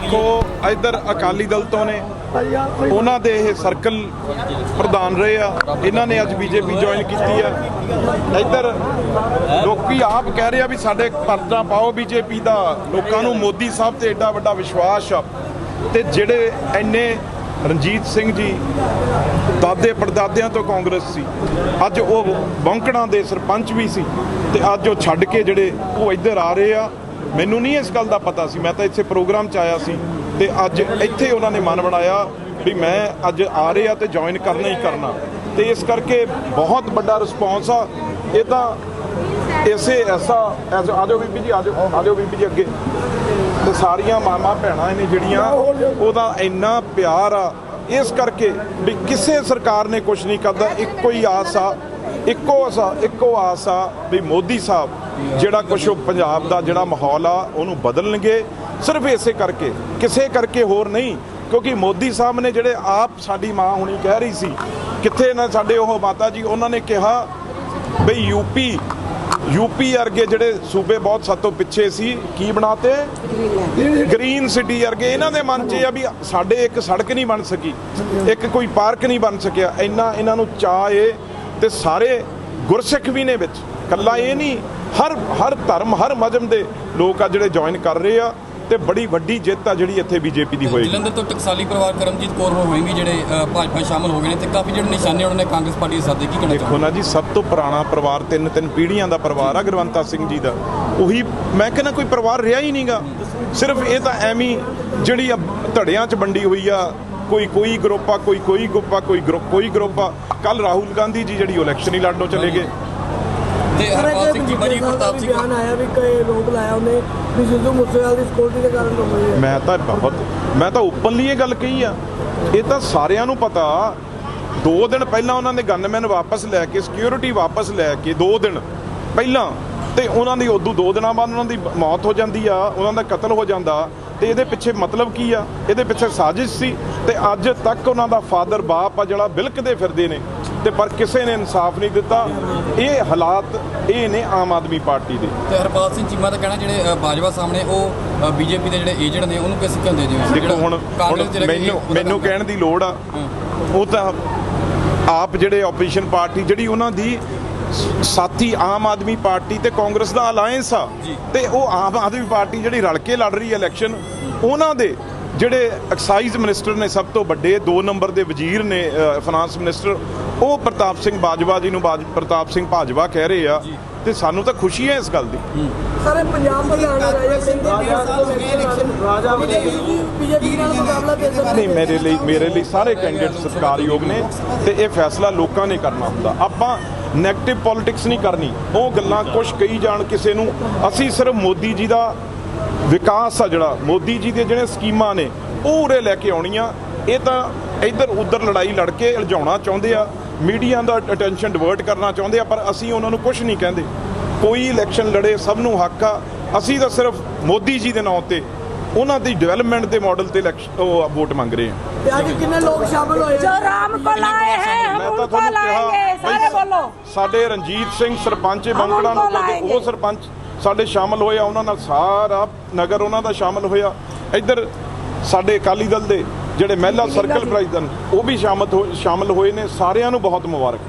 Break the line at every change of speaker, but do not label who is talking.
ਦੇਖੋ, ਇੱਧਰ ਅਕਾਲੀ ਦਲ ਤੋਂ ਨੇ। ਉਹਨਾਂ ਦੇ ਇਹ ਸਰਕਲ ਪ੍ਰਧਾਨ ਰਹੇ ਆ। ਇਹਨਾਂ ਨੇ ਅੱਜ ਬੀਜੇਪੀ ਜੁਆਇਨ ਕੀਤੀ ਆ। ਇੱਧਰ ਲੋਕੀ ਆਪ ਕਹਿ ਰਹੇ ਆ ਵੀ ਸਾਡੇ ਪਰਚਾ ਪਾਓ ਬੀਜੇਪੀ ਦਾ। ਲੋਕਾਂ ਨੂੰ ਮੋਦੀ ਸਾਹਿਬ ਤੇ ਐਡਾ ਵੱਡਾ ਵਿਸ਼ਵਾਸ ਆ। ਤੇ ਜਿਹੜੇ ਐਨੇ ਰਣਜੀਤ ਸਿੰਘ ਜੀ ਦਾਦੇ ਪੜਦਾਦਿਆਂ ਤੋਂ ਕਾਂਗਰਸ ਸੀ, ਅੱਜ ਉਹ ਬੌਂਕੜਾਂ ਦੇ ਸਰਪੰਚ ਵੀ ਸੀ, ਤੇ ਅੱਜ ਉਹ ਛੱਡ ਕੇ ਜਿਹੜੇ ਉਹ ਇੱਧਰ ਆ ਰਹੇ ਆ। ਮੈਨੂੰ ਨਹੀਂ ਇਸ ਗੱਲ ਦਾ ਪਤਾ ਸੀ। ਮੈਂ ਤਾਂ ਇੱਥੇ ਪ੍ਰੋਗਰਾਮ 'ਚ ਆਇਆ ਸੀ ਤੇ ਅੱਜ ਇੱਥੇ ਉਹਨਾਂ ਨੇ ਮਨ ਬਣਾਇਆ ਵੀ ਮੈਂ ਅੱਜ ਆ ਰਿਹਾ ਤੇ ਜੁਆਇਨ ਕਰਨਾ ਹੀ ਕਰਨਾ। ਤੇ ਇਸ ਕਰਕੇ ਬਹੁਤ ਵੱਡਾ ਰਿਸਪੌਂਸ ਆ। ਇਹ ਤਾਂ ਇਸੇ ਐਸਾ ਐਸ ਆਜੋ ਬੀਬੀ ਜੀ ਆਜੋ ਆਜੋ ਬੀਬੀ ਜੀ ਅੱਗੇ। ਤੇ ਸਾਰੀਆਂ ਮਾਮਾ ਭੈਣਾਂ ਨੇ ਜਿਹੜੀਆਂ, ਉਹਦਾ ਇੰਨਾ ਪਿਆਰ ਆ। ਇਸ ਕਰਕੇ ਵੀ ਕਿਸੇ ਸਰਕਾਰ ਨੇ ਕੁਝ ਨਹੀਂ ਕਰਦਾ। ਇੱਕੋ ਹੀ ਆਸ ਆ, ਇੱਕੋ ਆਸਾ ਇੱਕੋ ਆਸ ਆ ਵੀ ਮੋਦੀ ਸਾਹਿਬ ਜਿਹੜਾ ਕੁਝ ਉਹ ਪੰਜਾਬ ਦਾ ਜਿਹੜਾ ਮਾਹੌਲ ਆ, ਉਹਨੂੰ ਬਦਲਣਗੇ। ਸਿਰਫ ਇਸੇ ਕਰਕੇ, ਕਿਸੇ ਕਰਕੇ ਹੋਰ ਨਹੀਂ, ਕਿਉਂਕਿ ਮੋਦੀ ਸਾਹਿਬ ਨੇ ਜਿਹੜੇ ਆਪ ਸਾਡੀ ਮਾਂ ਹੁਣੀ ਕਹਿ ਰਹੀ ਸੀ, ਕਿੱਥੇ ਨਾ ਸਾਡੇ ਉਹ ਮਾਤਾ ਜੀ, ਉਹਨਾਂ ਨੇ ਕਿਹਾ ਬਈ ਯੂਪੀ ਯੂਪੀ ਵਰਗੇ ਜਿਹੜੇ ਸੂਬੇ ਬਹੁਤ ਸਾਤੋਂ ਪਿੱਛੇ ਸੀ, ਕੀ ਬਣਾਤੇ? ਗ੍ਰੀਨ ਸਿਟੀ ਵਰਗੇ, ਇਹਨਾਂ ਦੇ ਮਨ 'ਚ ਇਹ ਆ ਵੀ ਸਾਡੇ ਇੱਕ ਸੜਕ ਨਹੀਂ ਬਣ ਸਕੀ, ਇੱਕ ਕੋਈ ਪਾਰਕ ਨਹੀਂ ਬਣ ਸਕਿਆ, ਇੰਨਾ ਇਹਨਾਂ ਨੂੰ ਚਾਅ ਏ, ਤੇ ਸਾਰੇ ਗੁਰਸਿੱਖ ਵੀ ਨੇ ਵਿੱਚ ਕੱਲਾ ਇਹ ਨਹੀਂ ਹਰ ਹਰ ਧਰਮ ਹਰ ਮਜਮ ਦੇ ਲੋਕ ਆ ਜਿਹੜੇ ਜੁਆਇਨ ਕਰ ਰਹੇ ਆ ਤੇ ਬੜੀ ਵੱਡੀ ਜਿੱਤ ਆ ਜਿਹੜੀ ਇੱਥੇ ਬੀਜੇਪੀ ਦੀ ਹੋਏਗੀ।
ਜਲੰਧਰ ਤੋਂ ਟਕਸਾਲੀ ਪਰਿਵਾਰ ਕਰਮਜੀਤ ਕੌਰ ਹੋਏਗੀ ਜਿਹੜੇ ਅ, ਭਾਜਪਾ ਸ਼ਾਮਲ ਹੋ ਗਏ ਨੇ ਤੇ ਕਾਫੀ ਜਿਹੜੇ ਨਿਸ਼ਾਨੇ ਉਹਨਾਂ ਨੇ ਕਾਂਗਰਸ ਪਾਰਟੀ ਦੇ ਸਾਦੇ ਕੀ ਕਹਿਣਾ
ਦੇਖੋ ਨਾ ਜੀ ਸਭ ਤੋਂ ਪੁਰਾਣਾ ਪਰਿਵਾਰ ਤਿੰਨ ਤਿੰਨ ਪੀੜ੍ਹੀਆਂ ਦਾ ਪਰਿਵਾਰ ਆ ਗੁਰਵੰਤਾ ਸਿੰਘ ਜੀ ਦਾ। ਉਹੀ ਮੈਂ ਕਹਿੰਦਾ ਕੋਈ ਪਰਿਵਾਰ ਰਿਹਾ ਹੀ ਨਹੀਂਗਾ। ਸਿਰਫ ਇਹ ਤਾਂ ਐਵੇਂ ਜਿਹੜੀ ਧੜਿਆਂ 'ਚ ਵੰਡੀ ਹੋਈ ਆ ਕੋਈ ਕੋਈ ਗਰੁੱਪ ਆ ਕੋਈ ਕੋਈ ਗਰੁੱਪ ਆ ਕੋਈ ਗਰੁੱਪ ਕੋਈ ਗਰੁੱਪ ਆ। ਕੱਲ ਰਾਹੁਲ ਗਾਂਧੀ ਜੀ ਜਿਹੜੀ ਇਲੈਕਸ਼ਨ ਹੀ ਲੜਨੋਂ ਚਲੇ ਗਏ।
ਤੇ ਹਰਪਾਲ ਸਿੰਘ ਜੀ ਪ੍ਰਤਾਪ ਸਿੰਘ
ਬਿਆਨ ਆਇਆ ਵੀ ਕਈ ਲੋਕ ਲਾਇਆ ਉਹਨੇ ਵੀ ਸਿੱਧੂ ਮੂਸੇਵਾਲ ਦੀ ਸਿਕਿਉਰਿਟੀ ਦੇ ਕਾਰਨ ਹੋਈ ਹੈ।
ਮੈਂ ਤਾਂ ਬਹੁਤ ਮੈਂ ਤਾਂ ਓਪਨਲੀ ਇਹ ਗੱਲ ਕਹੀ ਆ। ਇਹ ਤਾਂ ਸਾਰਿਆਂ ਨੂੰ ਪਤਾ। ਦੋ ਦਿਨ ਪਹਿਲਾਂ ਉਹਨਾਂ ਨੇ ਗਨਮੈਨ ਵਾਪਸ ਲੈ ਕੇ ਸਿਕਿਉਰਿਟੀ ਵਾਪਸ ਲੈ ਕੇ ਦੋ ਦਿਨ ਪਹਿਲਾਂ ਤੇ ਉਹਨਾਂ ਦੀ ਉਦੋਂ ਦੋ ਦਿਨਾਂ ਬਾਅਦ ਉਹਨਾਂ ਦੀ ਮੌਤ ਹੋ ਜਾਂਦੀ ਆ ਉਹਨਾਂ ਦਾ ਕਤਲ ਹੋ ਜਾਂਦਾ। ਤੇ ਇਹਦੇ ਪਿੱਛੇ ਮਤਲਬ ਕੀ ਆ? ਇਹਦੇ ਪਿੱਛੇ ਸਾਜ਼ਿਸ਼ ਸੀ। ਤੇ ਅੱਜ ਤੱਕ ਉਹਨਾਂ ਦਾ ਫਾਦਰ ਬਾਪ ਆ ਜਿਹੜਾ ਬਿਲਕਦੇ ਫਿਰਦੇ ਨੇ। ਤੇ ਪਰ ਕਿਸੇ ਨੇ ਇਨਸਾਫ ਨਹੀਂ ਦਿੱਤਾ। ਇਹ ਹਾਲਾਤ ਇਹ ਨੇ ਆਮ ਆਦਮੀ ਪਾਰਟੀ ਦੇ।
ਤੇ ਹਰਪਾਲ ਸਿੰਘ ਚੀਮਾ ਦਾ ਕਹਿਣਾ ਜਿਹੜੇ ਬਾਜਵਾ ਸਾਹਮਣੇ ਉਹ ਬੀਜੇਪੀ ਦੇ ਜਿਹੜੇ ਏਜੰਟ ਨੇ ਉਹਨੂੰ ਕਿਸ ਕਹਿੰਦੇ ਜੀ
ਦੇਖੋ ਹੁਣ ਮੈਨੂੰ ਮੈਨੂੰ। ਕਹਿਣ ਦੀ ਲੋੜ ਆ। ਉਹ ਤਾਂ ਆਪ ਜਿਹੜੇ ਆਪੋਜੀਸ਼ਨ ਪਾਰਟੀ ਜਿਹੜੀ ਉਹਨਾਂ ਦੀ ਸਾਥੀ ਆਮ ਆਦਮੀ ਪਾਰਟੀ ਤੇ ਕਾਂਗਰਸ ਦਾ ਅਲਾਈਅੰਸ ਆ। ਤੇ ਉਹ ਆਮ ਆਦਮੀ ਪਾਰਟੀ ਜਿਹੜੀ ਰਲ ਕੇ ਲੜ ਰਹੀ ਹੈ ਇਲੈਕਸ਼ਨ ਉਹਨਾਂ ਦੇ ਜਿਹੜੇ ਐਕਸਾਈਜ਼ ਮਿਨਿਸਟਰ ਨੇ ਸਭ ਤੋਂ ਵੱਡੇ ਦੋ ਨੰਬਰ ਦੇ ਵਜ਼ੀਰ ਨੇ ਫਾਈਨਾਂਸ ਮਿਨਿਸਟਰ ਉਹ ਪ੍ਰਤਾਪ ਸਿੰਘ ਬਾਜਵਾ ਜੀ ਨੂੰ ਬਾਜ ਪ੍ਰਤਾਪ ਸਿੰਘ ਭਾਜਵਾ ਕਹਿ ਰਹੇ ਆ ਤੇ ਸਾਨੂੰ ਤਾਂ ਖੁਸ਼ੀ ਹੈ ਇਸ ਗੱਲ ਦੀ।
ਸਾਰੇ ਪੰਜਾਬ ਪ੍ਰਧਾਨ ਰਾਜਾ ਸਿੰਘ ਦੇ ਰਾਜਾ ਬੀਜੇਪੀ ਨਾਲ ਮੁਕਾਬਲਾ ਸਕਦੇ
ਨਹੀਂ ਮੇਰੇ ਲਈ ਮੇਰੇ ਲਈ ਸਾਰੇ ਕੈਂਡੀਡੇਟ ਸਤਿਕਾਰਯੋਗ ਨੇ ਤੇ ਇਹ ਫੈਸਲਾ ਲੋਕਾਂ ਨੇ ਕਰਨਾ ਹੁੰਦਾ। ਆਪਾਂ 네ਗੇਟਿਵ ਪੋਲਿਟਿਕਸ ਨਹੀਂ ਕਰਨੀ। ਉਹ ਗੱਲਾਂ ਕੁਝ ਕਹੀ ਜਾਣ ਕਿਸੇ ਨੂੰ। ਅਸੀਂ ਸਿਰਫ ਮੋਦੀ ਜੀ ਦਾ ਵਿਕਾਸ ਆ ਜਿਹੜਾ, ਮੋਦੀ ਜੀ ਦੇ ਜਿਹੜੇ ਸਕੀਮਾਂ ਨੇ, ਉਹ ਉਰੇ ਲੈ ਕੇ ਆਉਣੀਆਂ। ਇਹ ਤਾਂ ਇੱਧਰ ਉੱਧਰ ਲੜਾਈ ਲੜ ਕੇ ਉਲਝਾਉਣਾ ਚਾਹੁੰਦੇ ਆ, ਮੀਡੀਆ ਦਾ ਅਟੈਂਸ਼ਨ ਡਿਵਰਟ ਕਰਨਾ ਚਾਹੁੰਦੇ ਆ, ਪਰ ਅਸੀਂ ਉਹਨਾਂ ਨੂੰ ਕੁਝ ਨਹੀਂ ਕਹਿੰਦੇ। ਕੋਈ ਇਲੈਕਸ਼ਨ ਲੜੇ, ਸਭ ਨੂੰ ਹੱਕ ਆ। ਅਸੀਂ ਤਾਂ ਸਿਰਫ ਮੋਦੀ ਜੀ ਦੇ ਨਾਂ ਉੱਤੇ ਉਹਨਾਂ ਦੀ ਡਿਵੈਲਪਮੈਂਟ ਦੇ ਮਾਡਲ ਤੇ election- ਉਹ ਵੋਟ ਮੰਗ ਰਹੇ ਆ।
ਤੇ ਅੱਜ ਕਿੰਨੇ ਲੋਕ ਸ਼ਾਮਲ ਹੋਏ
जो राम को लाए हैं हम उनको लाएंगे सारे बोलो
ਸਾਡੇ ਰਣਜੀਤ ਸਿੰਘ ਸਰਪੰਚ
ਬੰਗੜਾ
ਨੂੰ
ਉनको
ਉਹ ਸਰਪੰਚ ਸਾਡੇ ਸ਼ਾਮਲ ਹੋਏ ਆ ਉਹਨਾਂ ਨਾਲ ਸਾਰਾ ਨਗਰ ਉਹਨਾਂ ਦਾ ਸ਼ਾਮਲ ਹੋਇਆ। ਇੱਧਰ ਸਾਡੇ ਅਕਾਲੀ ਦਲ ਦੇ ਜਿਹੜੇ ਮਹਿਲਾ ਸਰਕਲ ਪ੍ਰੈਜੀਡੈਂਟ ਉਹ ਵੀ ਸ਼ਾਮਤ ਹੋ- ਸ਼ਾਮਲ ਹੋਏ ਨੇ ਸਾਰਿਆਂ ਨੂੰ ਬਹੁਤ ਮੁਬਾਰਕ।